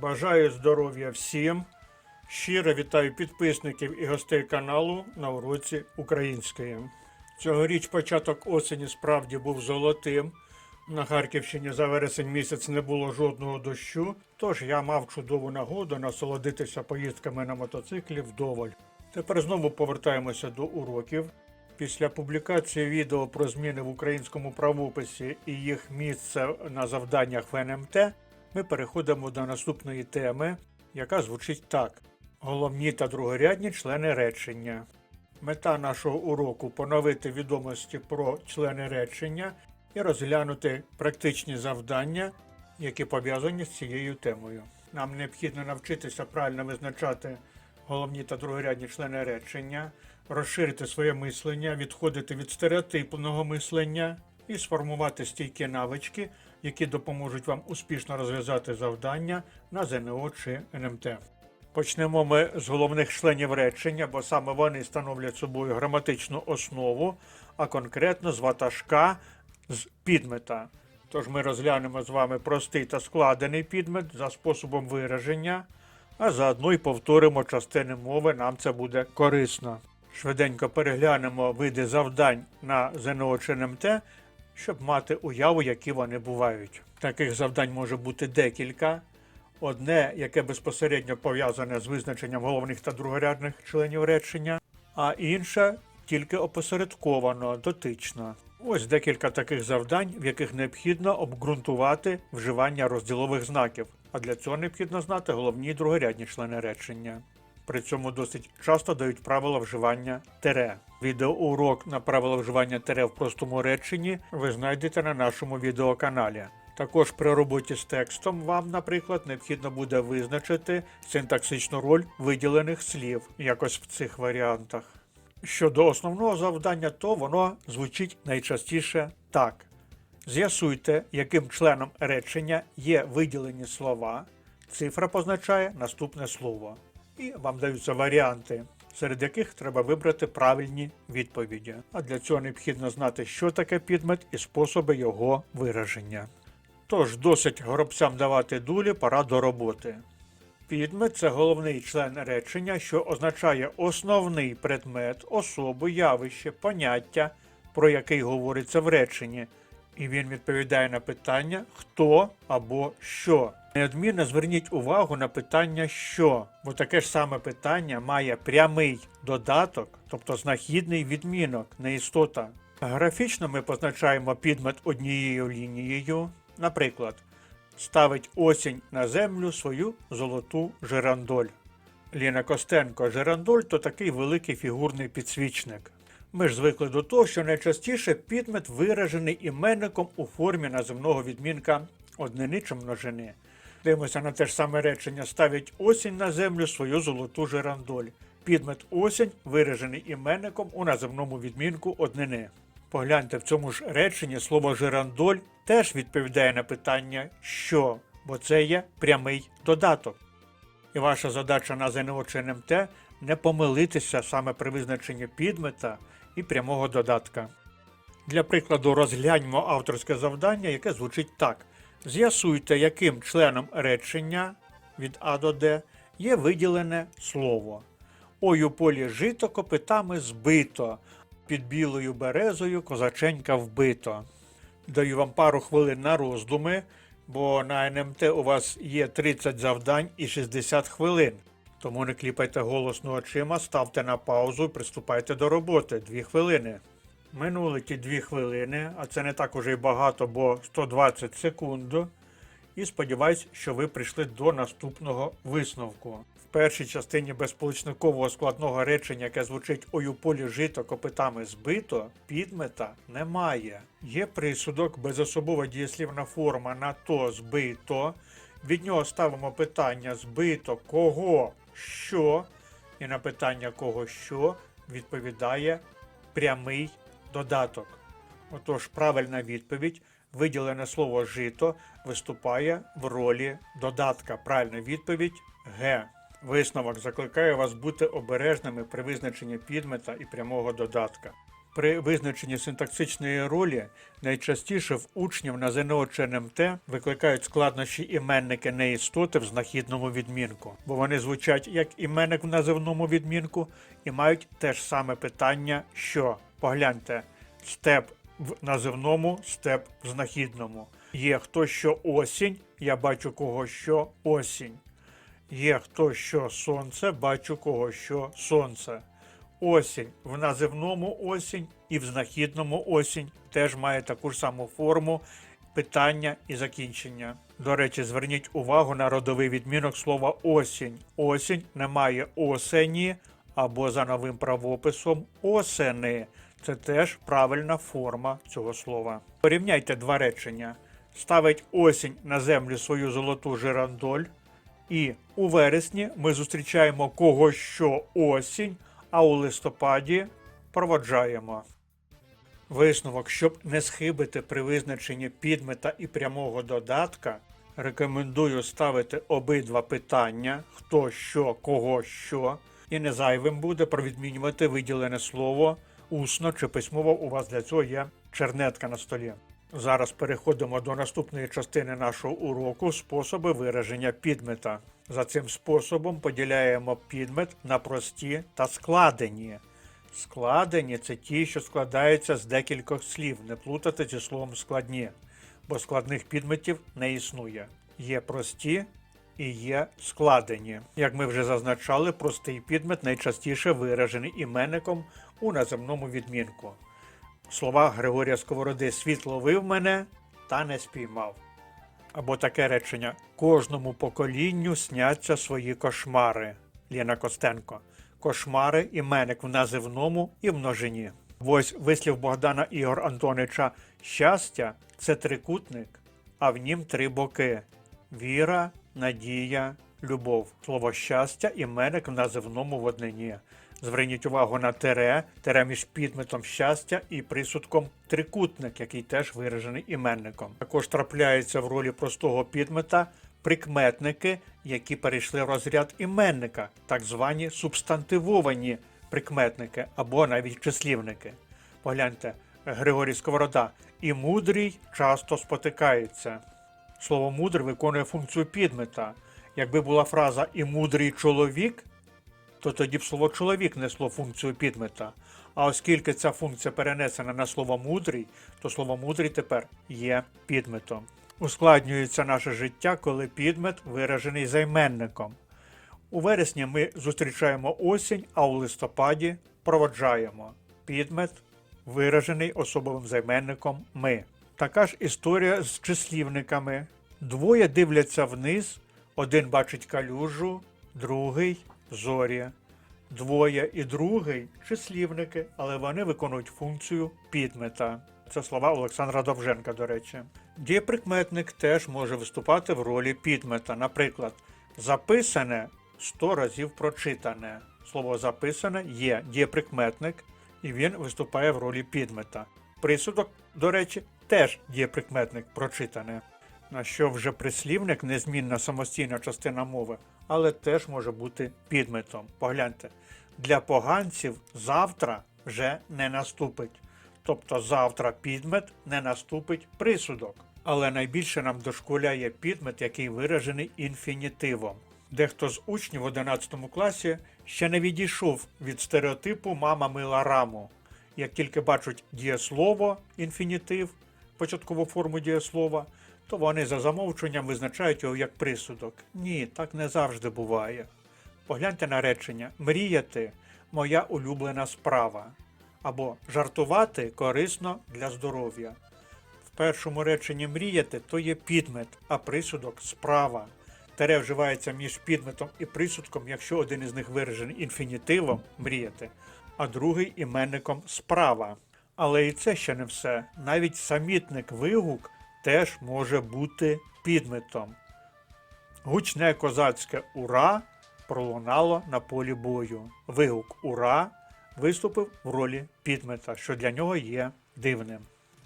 Бажаю здоров'я всім. Щиро вітаю підписників і гостей каналу на уроці української. Цьогоріч початок осені справді був золотим. На Харківщині за вересень місяць не було жодного дощу, тож я мав чудову нагоду насолодитися поїздками на мотоциклі вдоволь. Тепер знову повертаємося до уроків. Після публікації відео про зміни в українському правописі і їх місце на завданнях в НМТ ми переходимо до наступної теми, яка звучить так: головні та другорядні члени речення. Мета нашого уроку поновити відомості про члени речення і розглянути практичні завдання, які пов'язані з цією темою. Нам необхідно навчитися правильно визначати головні та другорядні члени речення, розширити своє мислення, відходити від стереотипного мислення і сформувати стійкі навички, які допоможуть вам успішно розв'язати завдання на ЗНО чи НМТ. Почнемо ми з головних членів речення, бо саме вони становлять собою граматичну основу, а конкретно з ватажка з підмета. Тож ми розглянемо з вами простий та складений підмет за способом вираження, а заодно й повторимо частини мови, нам це буде корисно. Швиденько переглянемо види завдань на ЗНО чи НМТ, щоб мати уяву, які вони бувають. Таких завдань може бути декілька. Одне, яке безпосередньо пов'язане з визначенням головних та другорядних членів речення, а інше тільки опосередковано, дотично. Ось декілька таких завдань, в яких необхідно обґрунтувати вживання розділових знаків, а для цього необхідно знати головні і другорядні члени речення. При цьому досить часто дають правила вживання тере. Відеоурок на правила вживання тере в простому реченні ви знайдете на нашому відеоканалі. Також при роботі з текстом вам, наприклад, необхідно буде визначити синтаксичну роль виділених слів якось в цих варіантах. Щодо основного завдання, то воно звучить найчастіше так: з'ясуйте, яким членом речення є виділені слова. Цифра позначає наступне слово. І вам даються варіанти, серед яких треба вибрати правильні відповіді. А для цього необхідно знати, що таке підмет і способи його вираження. Тож досить горобцям давати дулі, пора до роботи. Підмет це головний член речення, що означає основний предмет, особу, явище, поняття, про який говориться в реченні, і він відповідає на питання хто або що. Неодмінно зверніть увагу на питання що, бо таке ж саме питання має прямий додаток, тобто знахідний відмінок, не істота. Графічно ми позначаємо підмет однією лінією, наприклад, ставить осінь на землю свою золоту жерандоль. Ліна Костенко жерандоль то такий великий фігурний підсвічник. Ми ж звикли до того, що найчастіше підмет виражений іменником у формі наземного відмінка однини чи множини. Дивимося на те ж саме речення ставить осінь на землю свою золоту жерандоль. Підмет осінь виражений іменником у наземному відмінку однини. Погляньте в цьому ж реченні слово жерандоль теж відповідає на питання що, бо це є прямий додаток. І ваша задача на ЗНО НМТ не помилитися саме при визначенні підмета і прямого додатка. Для прикладу, розгляньмо авторське завдання, яке звучить так: з'ясуйте, яким членом речення від А до Д є виділене слово. Ой у полі жито копитами збито, під білою березою козаченька вбито. Даю вам пару хвилин на роздуми, бо на НМТ у вас є 30 завдань і 60 хвилин. Тому не кліпайте голосно очима, ставте на паузу і приступайте до роботи. Дві хвилини. Минули ті дві хвилини, а це не так уже й багато, бо 120 секунд. І сподіваюсь, що ви прийшли до наступного висновку. В першій частині безполучникового складного речення, яке звучить «Ой у полі жито копитами збито, підмета немає. Є присудок, безособова дієслівна форма на то збито. Від нього ставимо питання збито кого, що, і на питання кого що відповідає прямий додаток. Отож, правильна відповідь, виділене слово жито виступає в ролі додатка. Правильна відповідь Г. Висновок закликає вас бути обережними при визначенні підмета і прямого додатка. При визначенні синтаксичної ролі найчастіше в учнів на ЗНО чи НМТ викликають складнощі іменники неістоти в знахідному відмінку, бо вони звучать як іменник в називному відмінку і мають те ж саме питання, що погляньте, степ в називному, степ в знахідному. Є хто що осінь, я бачу кого що осінь. Є хто що сонце, бачу кого що сонце. Осінь в називному осінь і в знахідному осінь теж має таку ж саму форму питання і закінчення. До речі, зверніть увагу на родовий відмінок слова осінь. Осінь не має осені або за новим правописом осени. Це теж правильна форма цього слова. Порівняйте два речення. Ставить осінь на землю свою золоту жирандоль, і у вересні ми зустрічаємо кого що осінь, а у листопаді проводжаємо. Висновок, щоб не схибити при визначенні підмета і прямого додатка, рекомендую ставити обидва питання хто що, кого що, і не зайвим буде провідмінювати виділене слово усно чи письмово. У вас для цього є чернетка на столі. Зараз переходимо до наступної частини нашого уроку способи вираження підмета. За цим способом поділяємо підмет на прості та складені. Складені це ті, що складаються з декількох слів, не плутати зі словом складні, бо складних підметів не існує. Є прості і є складені. Як ми вже зазначали, простий підмет найчастіше виражений іменником у наземному відмінку. Слова Григорія Сковороди світ ловив мене та не спіймав. Або таке речення: кожному поколінню сняться свої кошмари. Ліна Костенко. Кошмари іменник в називному і множині. Ось вислів Богдана Ігор Антонича щастя це трикутник, а в нім три боки: віра, надія, любов. Слово щастя іменник в називному в однині. Зверніть увагу на тере, тере між підметом щастя і присудком трикутник, який теж виражений іменником. Також трапляються в ролі простого підмета прикметники, які перейшли в розряд іменника, так звані субстантивовані прикметники або навіть числівники. Погляньте, Григорій Сковорода. І мудрій часто спотикається. Слово мудрий виконує функцію підмета. Якби була фраза і мудрий чоловік, то тоді б слово чоловік несло функцію підмета. А оскільки ця функція перенесена на слово мудрий, то слово мудрий тепер є підметом. Ускладнюється наше життя, коли підмет виражений займенником. У вересні ми зустрічаємо осінь, а у листопаді проводжаємо. Підмет виражений особовим займенником ми. Така ж історія з числівниками. Двоє дивляться вниз, один бачить калюжу, другий зорі. Двоє і другий числівники, але вони виконують функцію підмета. Це слова Олександра Довженка, до речі. Дієприкметник теж може виступати в ролі підмета. Наприклад, записане 100 разів прочитане. Слово записане є дієприкметник, і він виступає в ролі підмета. Присудок, до речі, теж дієприкметник прочитане. На що вже прислівник незмінна самостійна частина мови, але теж може бути підметом. Погляньте, для поганців завтра вже не наступить. Тобто завтра підмет не наступить присудок. Але найбільше нам дошкуляє підмет, який виражений інфінітивом. Дехто з учнів в 11 класі ще не відійшов від стереотипу мама мила раму. Як тільки бачать дієслово інфінітив, початкову форму дієслова, то вони за замовчуванням визначають його як присудок. Ні, так не завжди буває. Погляньте на речення мріяти моя улюблена справа або жартувати корисно для здоров'я. В першому реченні мріяти то є підмет, а присудок справа. Тере вживається між підметом і присудком, якщо один із них виражений інфінітивом мріяти, а другий іменником справа. Але і це ще не все. Навіть самітник вигук теж може бути підметом. Гучне козацьке ура пролунало на полі бою. Вигук ура виступив в ролі підмета, що для нього є дивним.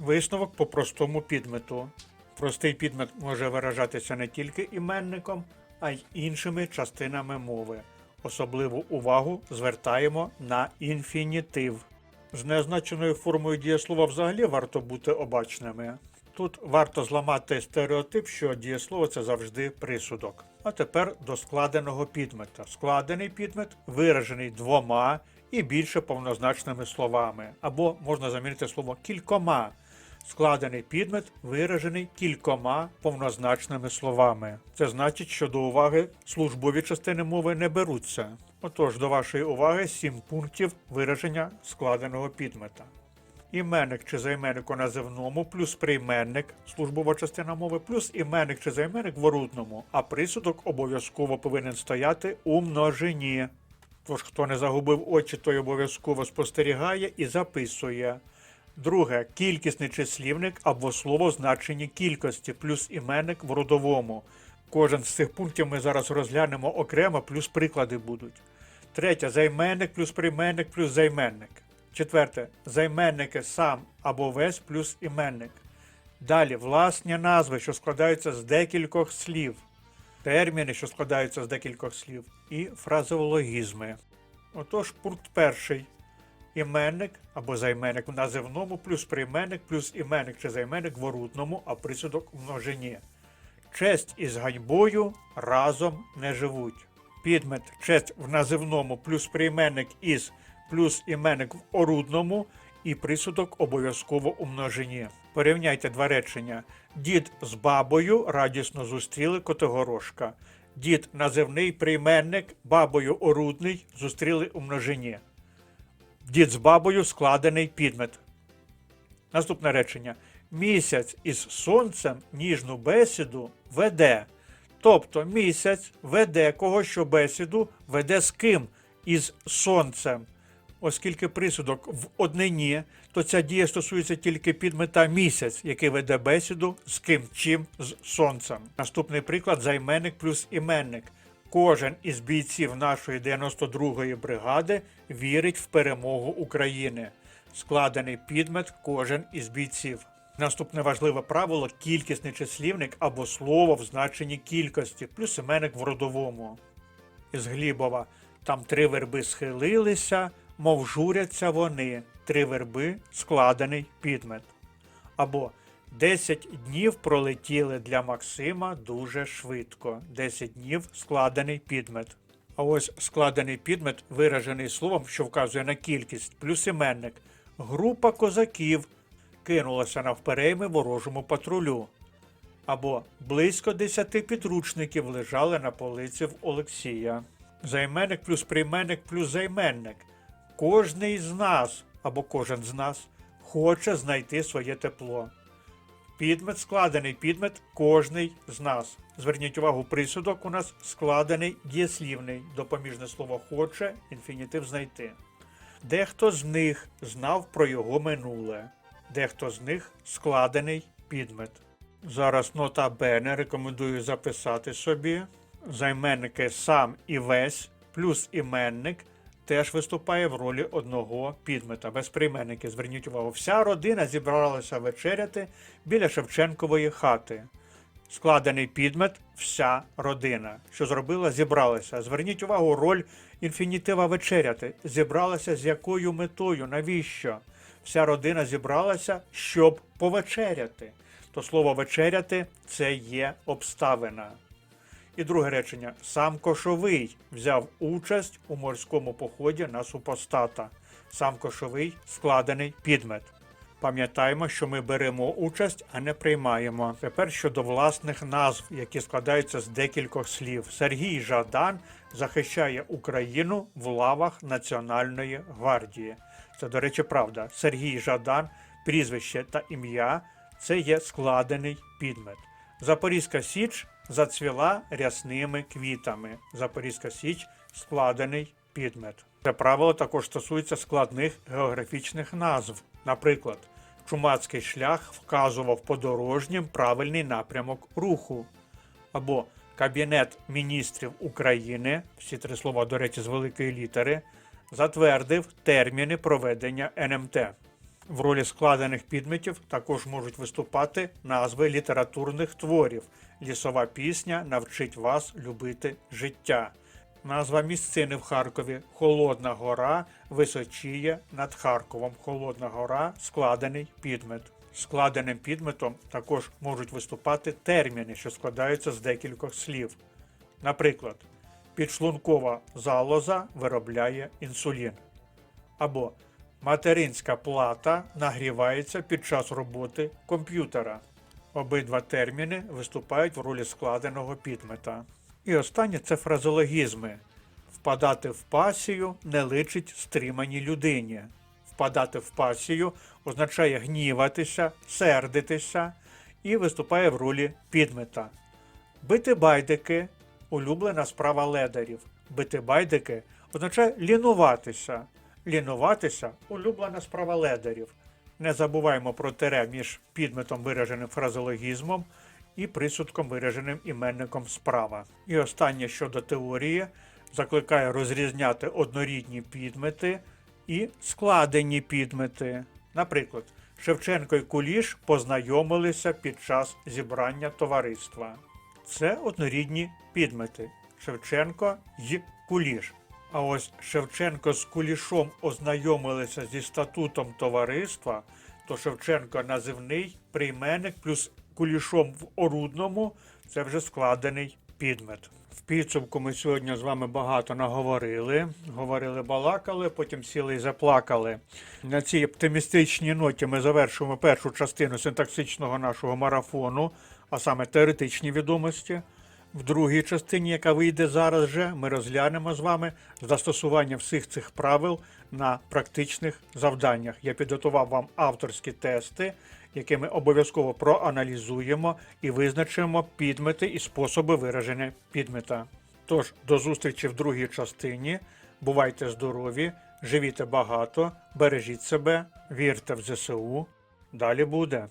Висновок по простому підмету. Простий підмет може виражатися не тільки іменником, а й іншими частинами мови. Особливу увагу звертаємо на інфінітив. З незначеною формою дієслова взагалі варто бути обачними. Тут варто зламати стереотип, що дієслово це завжди присудок. А тепер до складеного підмета. Складений підмет виражений двома і більше повнозначними словами, або можна замінити слово кількома. Складений підмет виражений кількома повнозначними словами. Це значить, що до уваги службові частини мови не беруться. Отож, до вашої уваги сім пунктів вираження складеного підмета. Іменник чи займенник у називному, плюс прийменник, службова частина мови, плюс іменник чи займенник в орудному, а присудок обов'язково повинен стояти у множині. Тож, хто не загубив очі, той обов'язково спостерігає і записує. Друге кількісний числівник або слово в значенні кількості, плюс іменник в родовому. Кожен з цих пунктів ми зараз розглянемо окремо, плюс приклади будуть. Третє займенник плюс прийменник плюс займенник. Четверте займенники сам або весь плюс іменник. Далі власні назви, що складаються з декількох слів, терміни, що складаються з декількох слів, і фразеологізми. Отож, пункт перший. Іменник або займенник в називному, плюс прийменник, плюс іменник чи займенник в орудному, а присудок в множині. Честь із ганьбою разом не живуть. Підмет честь в називному плюс прийменник із плюс іменник в орудному і присудок обов'язково у множині. Порівняйте два речення. Дід з бабою радісно зустріли Котигорошка. Дід називний прийменник, бабою орудний зустріли у множині. Дід з бабою складений підмет. Наступне речення. Місяць із сонцем ніжну бесіду веде. Тобто місяць веде кого що бесіду веде з ким із сонцем. Оскільки присудок в однині, то ця дія стосується тільки підмета місяць, який веде бесіду з ким чим з сонцем. Наступний приклад займенник плюс іменник. Кожен із бійців нашої 92-ї бригади вірить в перемогу України. Складений підмет кожен із бійців. Наступне важливе правило кількісний числівник або слово в значенні кількості, плюс іменник в родовому. Із Глібова там три верби схилилися, мов журяться вони. Три верби складений підмет. Або 10 днів пролетіли для Максима дуже швидко. 10 днів складений підмет. А ось складений підмет виражений словом, що вказує на кількість, плюс іменник. Група козаків кинулася навперейми ворожому патрулю. Або близько 10 підручників лежали на полиці в Олексія. Займенник плюс прийменник плюс займенник. Кожний з нас або кожен з нас хоче знайти своє тепло. Підмет складений підмет кожний з нас. Зверніть увагу, присудок у нас складений дієслівний, допоміжне слово хоче, інфінітив знайти. Дехто з них знав про його минуле, дехто з них складений підмет. Зараз нота Бене рекомендую записати собі. Займенники сам і весь плюс іменник теж виступає в ролі одного підмета. Без прийменники. Зверніть увагу, вся родина зібралася вечеряти біля Шевченкової хати. Складений підмет вся родина. Що зробила? Зібралася. Зверніть увагу, роль інфінітива вечеряти. Зібралася з якою метою? Навіщо? Вся родина зібралася, щоб повечеряти. То слово вечеряти це є обставина. І друге речення: сам Кошовий взяв участь у морському поході на супостата. Сам Кошовий складений підмет. Пам'ятаємо, що ми беремо участь, а не приймаємо. Тепер щодо власних назв, які складаються з декількох слів. Сергій Жадан захищає Україну в лавах Національної гвардії. Це, до речі, правда. Сергій Жадан, прізвище та ім'я це є складений підмет. Запорізька Січ зацвіла рясними квітами. Запорізька Січ складений підмет. Це правило також стосується складних географічних назв. Наприклад, Чумацький шлях вказував подорожнім правильний напрямок руху. Або Кабінет міністрів України, всі три слова, до речі, з великої літери, затвердив терміни проведення НМТ. В ролі складених підметів також можуть виступати назви літературних творів. Лісова пісня навчить вас любити життя. Назва місцини в Харкові Холодна гора височіє над Харковом. Холодна гора складений підмет. Складеним підметом також можуть виступати терміни, що складаються з декількох слів. Наприклад, підшлункова залоза виробляє інсулін. Або материнська плата нагрівається під час роботи комп'ютера. Обидва терміни виступають в ролі складеного підмета. І останнє це фразологізми. Впадати в пасію не личить стриманій людині. Впадати в пасію означає гніватися, сердитися і виступає в ролі підмета. Бити байдики улюблена справа ледарів. Бити байдики означає лінуватися. Лінуватися улюблена справа ледарів. Не забуваємо про тере між підметом вираженим фразологізмом і присудком вираженим іменником справа. І останнє щодо теорії закликає розрізняти однорідні підмети і складені підмети. Наприклад, Шевченко і Куліш познайомилися під час зібрання товариства. Це однорідні підмети Шевченко й Куліш. А ось Шевченко з Кулішом ознайомилися зі статутом товариства, то Шевченко називний прийменник плюс Кулішом в орудному це вже складений підмет. В підсумку ми сьогодні з вами багато наговорили. Говорили, балакали, потім сіли і заплакали. На цій оптимістичній ноті ми завершуємо першу частину синтаксичного нашого марафону, а саме теоретичні відомості. В другій частині, яка вийде зараз же, ми розглянемо з вами застосування всіх цих правил на практичних завданнях. Я підготував вам авторські тести, які ми обов'язково проаналізуємо і визначимо підмети і способи вираження підмета. Тож, до зустрічі в другій частині. Бувайте здорові, живіте багато, бережіть себе, вірте в ЗСУ. Далі буде.